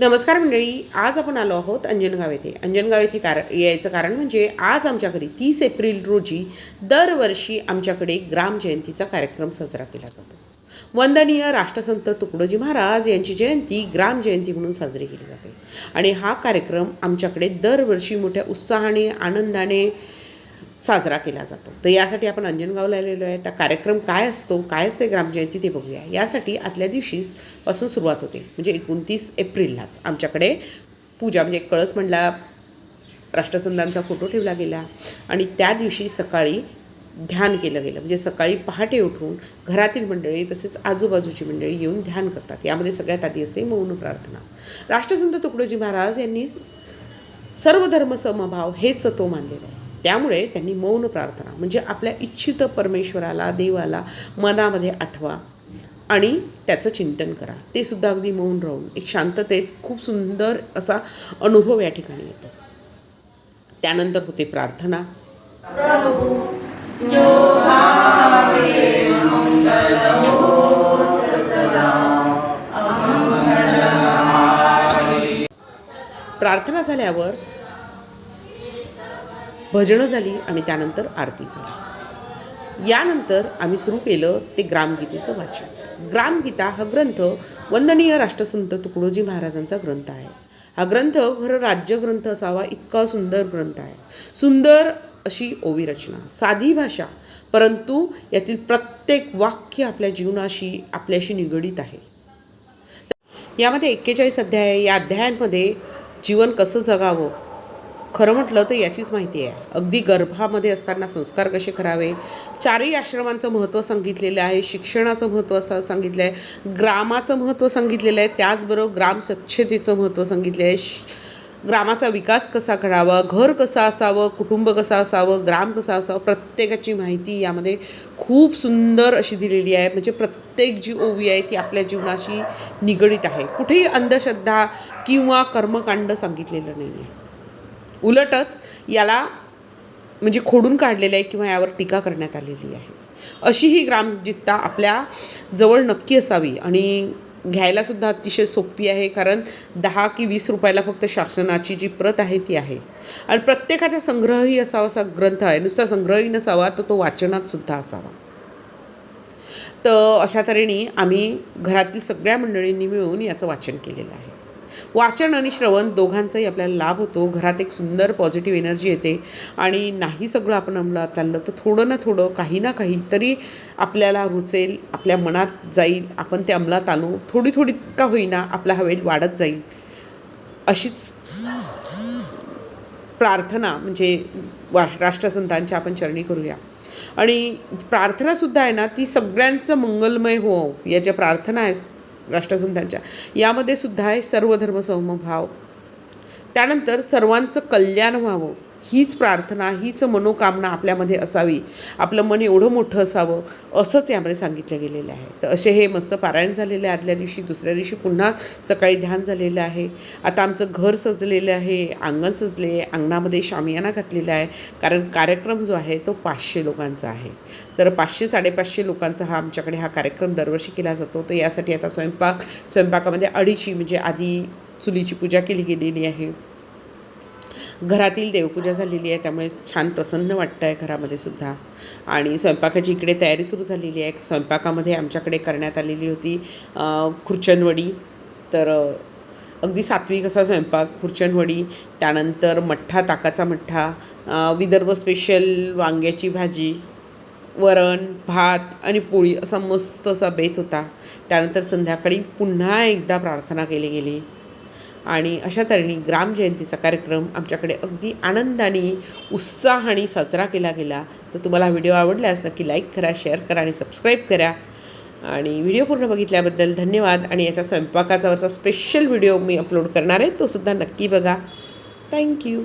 नमस्कार मंडळी आज आपण आलो आहोत अंजनगाव येथे. अंजनगाव येथे कार यायचं कारण म्हणजे आज आमच्या घरी तीस एप्रिल रोजी दरवर्षी आमच्याकडे ग्रामजयंतीचा कार्यक्रम साजरा केला जातो. वंदनीय राष्ट्रसंत तुकडोजी महाराज यांची जयंती ग्रामजयंती म्हणून साजरी केली जाते. आणि हा कार्यक्रम आमच्याकडे दरवर्षी मोठ्या उत्साहाने आनंदाने साजरा केला जातो. तर यासाठी आपण अंजनगावला आलेलो आहे. त्या कार्यक्रम काय असतो? काय असते ग्रामजयंती ते बघूया. यासाठी आदल्या दिवशीच पासून सुरुवात होते. म्हणजे एकोणतीस एप्रिललाच. आमच्याकडे पूजा म्हणजे कळस म्हणला राष्ट्रसंतांचा फोटो ठेवला गेला. आणि त्या दिवशी सकाळी ध्यान केलं गेलं. म्हणजे सकाळी पहाटे उठून घरातील मंडळी तसेच आजूबाजूची मंडळी येऊन ध्यान करतात. यामध्ये सगळ्यात आधी असते मौन प्रार्थना. राष्ट्रसंत तुकडोजी महाराज यांनी सर्व धर्म समभाव हेच तत्व मानलेलं आहे. त्यामुळे त्यांनी मौन प्रार्थना म्हणजे आपल्या इच्छित परमेश्वराला देवाला मनामध्ये आठवा आणि त्याचं चिंतन करा. ते सुद्धा अगदी मौन राहून एक शांततेत खूप सुंदर असा अनुभव या ठिकाणी येतो. त्यानंतर होते प्रार्थना. प्रार्थना झाल्यावर भजनं झाली आणि त्यानंतर आरती झाली. यानंतर आम्ही सुरू केलं ते ग्रामगीतेचं वाचन. ग्रामगीता हा ग्रंथ वंदनीय राष्ट्रसंत तुकडोजी महाराजांचा ग्रंथ आहे. हा ग्रंथ खरं राज्यग्रंथ असावा इतका सुंदर ग्रंथ आहे. सुंदर अशी ओवी रचना साधी भाषा परंतु यातील प्रत्येक वाक्य आपल्या जीवनाशी आपल्याशी निगडीत आहे. यामध्ये एक्केचाळीस अध्याय या अध्यायांमध्ये जीवन कसं जगावं खरं म्हटलं तर याचीच माहिती आहे. अगदी गर्भामध्ये असताना संस्कार कसे करावे? चारही आश्रमांचं महत्त्व सांगितलेलं आहे शिक्षणाचं महत्त्व असं सांगितलं आहे ग्रामाचं महत्त्व सांगितलेलं आहे त्याचबरोबर ग्राम स्वच्छतेचं महत्त्व सांगितलं आहे. श- ग्रामाचा विकास कसा करावा घर कसं असावं कुटुंब कसं असावं ग्राम कसा असावं प्रत्येकाची माहिती यामध्ये खूप सुंदर अशी दिलेली आहे. म्हणजे प्रत्येक जी ओवी आहे ती आपल्या जीवनाशी निगडीत आहे. कुठेही अंधश्रद्धा किंवा कर्मकांड सांगितलेलं नाही आहे उलटत याला म्हणजे खोडून काढलेलं आहे किंवा यावर टीका करण्यात आलेली आहे. अशी ही ग्रामजित्ता आपल्या जवळ नक्की असावी आणि घ्यायलासुद्धा अतिशय सोपी आहे कारण दहा की वीस रुपयाला फक्त शासनाची जी प्रत आहे ती आहे. आणि प्रत्येकाचा संग्रहही असावा असा ग्रंथ आहे. नुसता संग्रहही नसावा तर तो वाचनात सुद्धा असावा. तर अशा तऱ्हेने आम्ही घरातील सगळ्या मंडळींनी मिळून याचं वाचन केलेलं आहे. वाचन आणि श्रवण दोघांचाही आपल्याला लाभ होतो. घरात एक सुंदर पॉझिटिव्ह एनर्जी येते. आणि नाही सगळं आपण अंमलात आणलं तर थोडं ना थोडं काही ना काही तरी आपल्याला रुचेल आपल्या मनात जाईल. आपण ते अंमलात आणू. थोडी थोडी का होईना आपला हा वेळ वाढत जाईल. अशीच प्रार्थना म्हणजे वा राष्ट्रसंतांच्या आपण चरणी करूया. आणि प्रार्थनासुद्धा आहे ना ती सगळ्यांचं मंगलमय हो. या ज्या प्रार्थना आहे राष्ट्रसंतांच्या यामध्ये सुद्धा आहे सर्व त्यानंतर सर्वांचं कल्याण व्हावं. हीच प्रार्थना हीच मनोकामना आपल्यामध्ये असावी. आपलं मन एवढं मोठं असावं असंच यामध्ये सांगितलं गेलेलं आहे. तर असे हे मस्त पारायण झालेलं आहे. आदल्या दिवशी दुसऱ्या दिवशी पुन्हा सकाळी ध्यान झालेलं आहे. आता आमचं घर सजलेलं आहे अंगण सजले आहे अंगणामध्ये शामियाना घातलेला आहे. कारण कार्यक्रम जो आहे तो पाचशे लोकांचा आहे. तर पाचशे साडेपाचशे लोकांचा हा आमच्याकडे हा कार्यक्रम दरवर्षी केला जातो. तर यासाठी आता स्वयंपाक स्वयंपाकामध्ये अडीची म्हणजे आधी चुलीची पूजा केली गेलेली आहे. घरातील देवपूजा झालेली आहे त्यामुळे छान प्रसन्न वाटतं आहे घरामध्ये सुद्धा. आणि स्वयंपाकाची इकडे तयारी सुरू झालेली आहे. स्वयंपाकामध्ये आमच्याकडे करण्यात आलेली होती खुर्चनवडी. तर अगदी सात्विक असा स्वयंपाक खुर्चनवडी. त्यानंतर मठ्ठा ताकाचा मठ्ठा विदर्भ स्पेशल वांग्याची भाजी वरण भात आणि पोळी असा मस्त असा बेत होता. त्यानंतर संध्याकाळी पुन्हा एकदा प्रार्थना केली गेली. आणि अशा तऱ्हेने ग्रामजयंतीचा कार्यक्रम आमच्याकडे अगदी आनंदाने उत्साहाने साजरा केला गेला. तर तुम्हाला व्हिडिओ आवडल्यास नक्की लाईक करा शेअर करा आणि सबस्क्राईब करा. आणि व्हिडिओ पूर्ण बघितल्याबद्दल धन्यवाद. आणि याच्या स्वयंपाकाचा वरचा स्पेशल व्हिडिओ मी अपलोड करणार आहे तो सुद्धा नक्की बघा. थँक्यू